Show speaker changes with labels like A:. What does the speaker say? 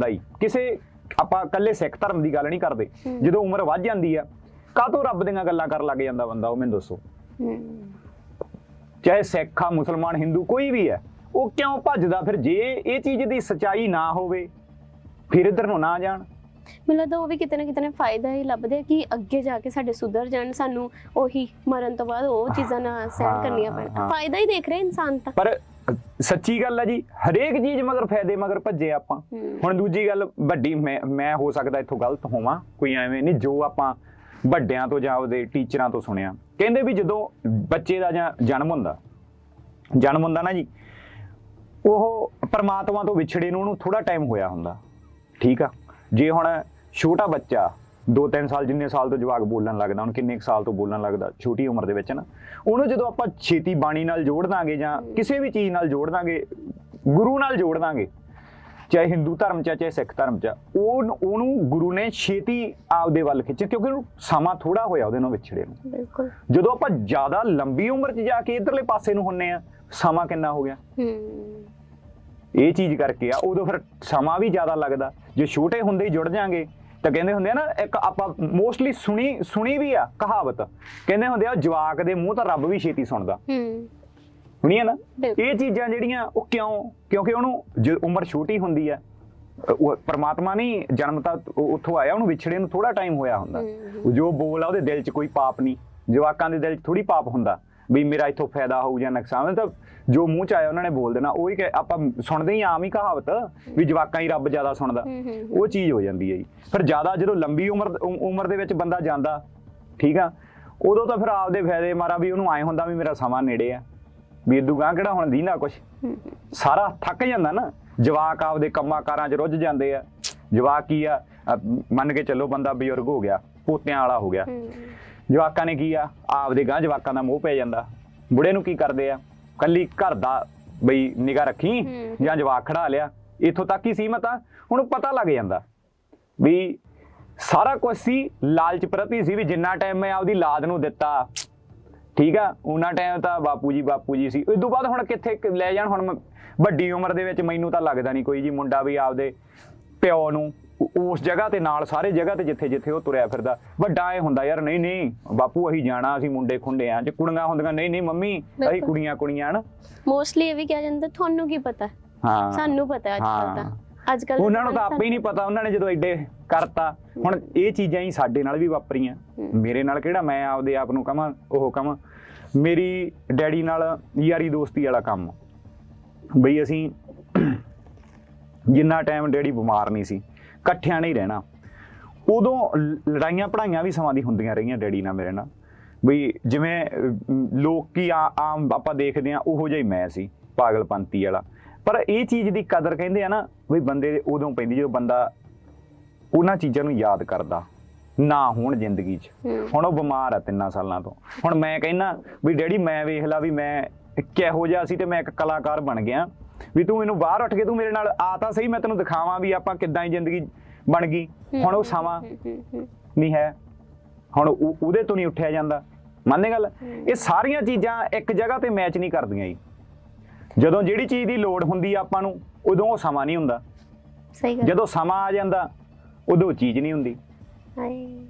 A: ਹੁੰਦਾ ਹੀ ਕਿਸੇ ਆਪਾਂ ਇਕੱਲੇ ਸਿੱਖ ਧਰਮ ਦੀ ਗੱਲ ਨਹੀਂ ਕਰਦੇ। ਜਦੋਂ ਉਮਰ ਵੱਧ ਜਾਂਦੀ ਆ ਕਾਹਤੋਂ ਰੱਬ ਦੀਆਂ ਗੱਲਾਂ ਕਰਨ ਲੱਗ ਜਾਂਦਾ ਬੰਦਾ ਉਹ ਮੈਨੂੰ ਦੱਸੋ? ਚਾਹੇ ਸਿੱਖ ਆ ਮੁਸਲਮਾਨ ਹਿੰਦੂ ਕੋਈ ਵੀ ਹੈ ਉਹ ਕਿਉਂ ਭੱਜਦਾ ਫਿਰ? ਜੇ ਇਹ ਚੀਜ਼ ਦੀ ਸਚਾਈ ਨਾ ਹੋਵੇ ਫਿਰ ਇਧਰ ਨੂੰ ਨਾ ਜਾਣ।
B: ਮੈਨੂੰ ਲੱਗਦਾ ਉਹ ਵੀ ਕਿਤੇ ਨਾ ਕਿਤੇ ਨਾ ਫਾਇਦਾ ਹੀ ਲੱਭਦੇ ਕਿ ਅੱਗੇ ਜਾ ਕੇ ਸਾਡੇ ਸੁਧਰ ਜਾਣ ਸਾਨੂੰ ਉਹੀ ਮਰਨ ਤੋਂ ਬਾਅਦ ਉਹ ਚੀਜ਼ਾਂ ਨਾ ਸਹਿਣ ਕਰਨੀਆਂ ਪੈਣ। ਫਾਇਦਾ ਹੀ ਦੇਖ ਰਿਹਾ ਇਨਸਾਨ ਤਾਂ।
A: ਪਰ ਸੱਚੀ ਗੱਲ ਹੈ ਜੀ ਹਰੇਕ ਚੀਜ਼ ਮਗਰ ਫਾਇਦੇ ਮਗਰ ਭੱਜੇ ਆਪਾਂ। ਹੁਣ ਦੂਜੀ ਗੱਲ ਵੱਡੀ ਮੈਂ ਮੈਂ ਹੋ ਸਕਦਾ ਇੱਥੋਂ ਗਲਤ ਹੋਵਾਂ ਕੋਈ ਐਵੇਂ ਨਹੀਂ ਜੋ ਆਪਾਂ ਵੱਡਿਆਂ ਤੋਂ ਜਾਂ ਉਹਦੇ ਟੀਚਰਾਂ ਤੋਂ ਸੁਣਿਆ। ਕਹਿੰਦੇ ਵੀ ਜਦੋਂ ਬੱਚੇ ਦਾ ਜਾਂ ਜਨਮ ਹੁੰਦਾ ਜਨਮ ਹੁੰਦਾ ਨਾ ਜੀ ਉਹ ਪਰਮਾਤਮਾ ਤੋਂ ਵਿਛੜੇ ਨੂੰ ਉਹਨੂੰ ਥੋੜਾ ਟਾਈਮ ਹੋਇਆ ਹੁੰਦਾ। ਠੀਕ ਆ? ਜੇ ਹੁਣ ਛੋਟਾ ਬੱਚਾ 2-3 ਸਾਲ ਜਿੰਨੇ ਸਾਲ ਤੋਂ ਜਵਾਕ ਬੋਲਣ ਲੱਗਦਾ ਹੁਣ ਕਿੰਨੇ ਸਾਲ ਤੋਂ ਬੋਲਣ ਲੱਗਦਾ ਛੋਟੀ ਉਮਰ ਦੇ ਵਿੱਚ ਨਾ ਉਹਨੂੰ ਜਦੋਂ ਆਪਾਂ ਛੇਤੀ ਬਾਣੀ ਨਾਲ ਜੋੜ ਦਾਂਗੇ ਜਾਂ ਕਿਸੇ ਵੀ ਚੀਜ਼ ਨਾਲ ਜੋੜ ਦਾਂਗੇ ਗੁਰੂ ਨਾਲ ਜੋੜ ਦਾਂਗੇ ਚਾਹੇ ਹਿੰਦੂ ਧਰਮ ਚ ਚਾਹੇ ਸਿੱਖ ਧਰਮ ਚ ਉਹ ਉਹਨੂੰ ਗੁਰੂ ਨੇ ਛੇਤੀ ਆਪਦੇ ਵੱਲ ਖਿੱਚਿਆ ਕਿਉਂਕਿ ਉਹਨੂੰ ਸਮਾਂ ਥੋੜਾ ਹੋਇਆ ਉਹਦੇ ਨਾਲ ਵਿਛੜੇ ਨੂੰ।
B: ਬਿਲਕੁਲ।
A: ਜਦੋਂ ਆਪਾਂ ਜ਼ਿਆਦਾ ਲੰਬੀ ਉਮਰ 'ਚ ਜਾ ਕੇ ਇਧਰਲੇ ਪਾਸੇ ਨੂੰ ਹੁੰਨੇ ਆ ਸਮਾਂ ਕਿੰਨਾ ਹੋ ਗਿਆ?
B: ਹੂੰ।
A: ਇਹ ਚੀਜ਼ ਕਰਕੇ ਆ ਉਦੋਂ ਫਿਰ ਸਮਾਂ ਵੀ ਜ਼ਿਆਦਾ ਲੱਗਦਾ ਜੇ ਛੋਟੇ ਹੁੰਦੇ ਹੀ ਜੁੜ ਜਾਾਂਗੇ ਤਾਂ ਕਹਿੰਦੇ ਹੁੰਦੇ ਆ ਨਾ ਇੱਕ ਆਪਾਂ ਮੋਸਟਲੀ ਸੁਣੀ ਸੁਣੀ ਵੀ ਆ ਕਹਾਵਤ। ਕਹਿੰਦੇ ਹੁੰਦੇ ਆ ਜਵਾਕ ਦੇ ਮੂੰਹ ਤਾਂ ਰੱਬ ਵੀ ਛੇਤੀ ਸੁਣਦਾ।
B: ਹੂੰ।
A: ਸੁਣੀ ਆ ਨਾ। ਇਹ ਚੀਜ਼ਾਂ ਜਿਹੜੀਆਂ ਉਹ ਕਿਉਂ? ਕਿਉਂਕਿ ਉਹਨੂੰ ਜੇ ਉਮਰ ਛੋਟੀ ਹੁੰਦੀ ਆ ਉਹ ਪਰਮਾਤਮਾ ਨਹੀਂ ਜਨਮ ਤਾਂ ਉੱਥੋਂ ਆਇਆ ਉਹਨੂੰ ਵਿਛੜੇ ਨੂੰ ਥੋੜਾ ਟਾਈਮ ਹੋਇਆ ਹੁੰਦਾ। ਜੋ ਬੋਲ ਆ ਉਹਦੇ ਦਿਲ 'ਚ ਕੋਈ ਪਾਪ ਨਹੀਂ। ਜਵਾਕਾਂ ਦੇ ਦਿਲ 'ਚ ਥੋੜੀ ਪਾਪ ਹੁੰਦਾ। ਵੀ ਮੇਰਾ ਇੱਥੋਂ ਫਾਇਦਾ ਹੋਊ ਜਾਂ ਨੁਕਸਾਨ ਤਾਂ ਜੋ ਮੂੰਹ 'ਚ ਆਇਆ ਉਹਨਾਂ ਨੇ ਬੋਲ ਦੇਣਾ ਉਹੀ ਕਿ ਆਪਾਂ ਸੁਣਦੇ ਹੀ ਆਮ ਹੀ ਕਹਾਵਤ ਵੀ ਜਵਾਕਾਂ ਹੀ ਰੱਬ ਜ਼ਿਆਦਾ ਸੁਣਦਾ। ਉਹ ਚੀਜ਼ ਹੋ ਜਾਂਦੀ ਹੈ ਜੀ। ਫਿਰ ਜ਼ਿਆਦਾ ਜਦੋਂ ਲੰਬੀ ਉਮਰ ਉਮਰ ਦੇ ਵਿੱਚ ਬੰਦਾ ਜਾਂਦਾ ਠੀਕ ਆ ਉਦੋਂ ਤਾਂ ਫਿਰ ਆਪਦੇ ਫਾਇਦੇ ਮਾਰਾ ਵੀ ਉਹਨੂੰ ਆਏ ਹੁੰਦਾ ਵੀ ਮੇਰਾ ਸਮਾਂ ਨੇੜੇ ਆ। ਵੀ ਇਦੂ ਗਾਂ ਕਿਹੜਾ ਹੁਣ ਦੀਨਾ ਕੁਛ? ਸਾਰਾ ਥੱਕ ਜਾਂਦਾ ਨਾ ਜਵਾਕ ਆਪਦੇ ਕੰਮਾਂ ਕਾਰਾਂ 'ਚ ਰੁੱਝ ਜਾਂਦੇ ਆ। ਜਵਾਕ ਕੀ ਆ ਮੰਨ ਕੇ ਚੱਲੋ ਬੰਦਾ ਬਜ਼ੁਰਗ ਹੋ ਗਿਆ ਪੋਤਿਆਂ ਵਾਲਾ ਹੋ ਗਿਆ। ਜਵਾਕਾਂ ਨੇ ਕੀ ਆ? ਆਪਦੇ ਗਾਂ ਜਵਾਕਾਂ ਦਾ ਮੋਹ ਪੈ ਜਾਂਦਾ। ਬੁੜੇ ਨੂੰ ਕੀ ਕਰਦੇ ਆ? ਕੱਲੀ ਘਰ ਦਾ ਬਈ ਨਿਗਾ ਰੱਖੀ। ਜਾਂ ਜਵਾਕ ਖੜਾ ਲਿਆ ਇਥੋਂ ਤੱਕ ਹੀ ਸੀਮਤ ਆ। ਹੁਣ ਪਤਾ ਲੱਗ ਜਾਂਦਾ ਵੀ ਸਾਰਾ ਕੁਝ ਸੀ ਲਾਲਚ ਪ੍ਰਤੀ ਸੀ ਵੀ ਜਿੰਨਾ ਟਾਈਮ ਮੈਂ ਆਪਦੀ ਲਾਦ ਨੂੰ ਦਿੱਤਾ। ਠੀਕ ਆ? ਉਹਨਾਂ ਟਾਈਮ ਤਾਂ ਬਾਪੂ ਜੀ ਬਾਪੂ ਜੀ ਸੀ। ਉਸ ਤੋਂ ਬਾਅਦ ਹੁਣ ਕਿੱਥੇ ਲੈ ਜਾਣ? ਹੁਣ ਵੱਡੀ ਉਮਰ ਦੇ ਵਿੱਚ ਮੈਨੂੰ ਤਾਂ ਲੱਗਦਾ ਨਹੀਂ ਕੋਈ ਜੀ ਮੁੰਡਾ ਵੀ ਆਪਦੇ ਪਿਓ ਨੂੰ ਉਸ ਜਗ੍ਹਾ ਤੇ ਨਾਲ ਸਾਰੇ ਜਗ੍ਹਾ ਤੇ ਜਿੱਥੇ ਜਿੱਥੇ ਉਹ ਤੁਰਿਆ ਫਿਰਦਾ। ਵੱਡਾ ਇਹ ਹੁੰਦਾ ਯਾਰ ਨਹੀਂ ਨਹੀਂ ਬਾਪੂ ਅਸੀਂ ਜਾਣਾ ਅਸੀਂ ਮੁੰਡੇ ਖੁੰਡੇ ਆ ਜੇ ਕੁੜੀਆਂ ਹੁੰਦੀਆਂ ਨਹੀਂ ਨਹੀਂ ਮੰਮੀ ਅਸੀਂ। ਕੁੜੀਆਂ ਕੁੜੀਆਂ ਹਨ।
B: ਮੋਸਟਲੀ ਇਹ ਵੀ ਕਿਹਾ ਜਾਂਦਾ ਤੁਹਾਨੂੰ ਕੀ ਪਤਾ?
A: ਹਾਂ।
B: ਸਾਨੂੰ ਪਤਾ ਅੱਜ ਕੱਲ ਤਾਂ ਅੱਜ ਕੱਲ
A: ਉਹਨਾਂ ਨੂੰ ਤਾਂ ਆਪੇ ਹੀ ਨਹੀਂ ਪਤਾ ਉਹਨਾਂ ਨੇ ਜਦੋਂ ਐਡੇ ਕਰਤਾ। ਹੁਣ ਇਹ ਚੀਜ਼ਾਂ ਹੀ ਸਾਡੇ ਨਾਲ ਵੀ ਵਾਪਰੀਆਂ। ਮੇਰੇ ਨਾਲ ਕਿਹੜਾ ਮੈਂ ਆਪਦੇ ਆਪ ਨੂੰ ਕਹਾਂ ਉਹ ਕਹਾਂ ਮੇਰੀ ਡੈਡੀ ਨਾਲ ਯਾਰੀ ਦੋਸਤੀ ਵਾਲਾ ਕੰਮ। ਬਈ ਅਸੀਂ ਜਿੰਨਾ ਟਾਈਮ ਡੈਡੀ ਬਿਮਾਰ ਨਹੀਂ ਸੀ। ਇਕੱਠਿਆਂ ਨਹੀਂ ਰਹਿਣਾ। ਉਦੋਂ ਲੜਾਈਆਂ ਪੜਾਈਆਂ ਵੀ ਸਮਾਂ ਦੀ ਹੁੰਦੀਆਂ ਰਹੀਆਂ ਡੈਡੀ ਨਾਲ ਮੇਰੇ ਨਾਲ। ਬਈ ਜਿਵੇਂ ਲੋਕੀ ਆ- ਆਮ ਆਪਾਂ ਦੇਖਦੇ ਆ ਉਹੋ ਜਿਹਾ ਹੀ ਮੈਂ ਸੀ ਪਾਗਲਪੰਤੀ ਵਾਲਾ। ਪਰ ਇਹ ਚੀਜ਼ ਦੀ ਕਦਰ ਕਹਿੰਦੇ ਆ ਨਾ ਵੀ ਬੰਦੇ ਦੇ ਉਦੋਂ ਪੈਂਦੀ ਜਦੋਂ ਬੰਦਾ ਉਹਨਾਂ ਚੀਜ਼ਾਂ ਨੂੰ ਯਾਦ ਕਰਦਾ ਨਾ ਹੋਣ ਜ਼ਿੰਦਗੀ 'ਚ। ਹੁਣ ਉਹ ਬਿਮਾਰ ਆ ਤਿੰਨਾਂ ਸਾਲਾਂ ਤੋਂ। ਹੁਣ ਮੈਂ ਕਹਿੰਨਾ ਵੀ ਡੈਡੀ ਮੈਂ ਵੇਖ ਲਾ ਵੀ ਮੈਂ ਕਿਹੋ ਜਿਹਾ ਸੀ ਤੇ ਮੈਂ ਇੱਕ ਕਲਾਕਾਰ ਬਣ ਗਿਆ। ਵੀ ਤੂੰ ਮੈਨੂੰ ਬਾਹਰ ਉੱਠ ਕੇ ਤੂੰ ਮੇਰੇ ਨਾਲ ਆ ਤਾਂ ਸਹੀ ਮੈਂ ਤੈਨੂੰ ਦਿਖਾਵਾਂ ਵੀ ਆਪਾਂ ਕਿੱਦਾਂ ਹੀ ਜ਼ਿੰਦਗੀ ਬਣ ਗਈ। ਹੁਣ ਉਹ ਸਮਾਂ। ਨਹੀਂ ਹੈ। ਹੁਣ ਉਹ- ਉਹਦੇ ਤੋਂ ਨਹੀਂ ਉੱਠਿਆ ਜਾਂਦਾ। ਮੰਨਦੇ ਗੱਲ? ਇਹ ਸਾਰੀਆਂ ਚੀਜ਼ਾਂ ਇੱਕ ਜਗ੍ਹਾ ਤੇ ਮੈਚ ਨਹੀਂ ਕਰਦੀਆਂ ਜੀ। ਜਦੋਂ ਜਿਹੜੀ ਚੀਜ਼ ਦੀ ਲੋੜ ਹੁੰਦੀ ਆ ਆਪਾਂ ਨੂੰ ਉਦੋਂ ਉਹ ਸਮਾਂ ਨਹੀਂ ਹੁੰਦਾ।
B: ਸਹੀ ਗੱਲ।
A: ਜਦੋਂ ਸਮਾਂ ਆ ਜਾਂਦਾ ਉਦੋਂ ਚੀਜ਼ ਨਹੀਂ ਹੁੰਦੀ।
B: ਹਾਏ।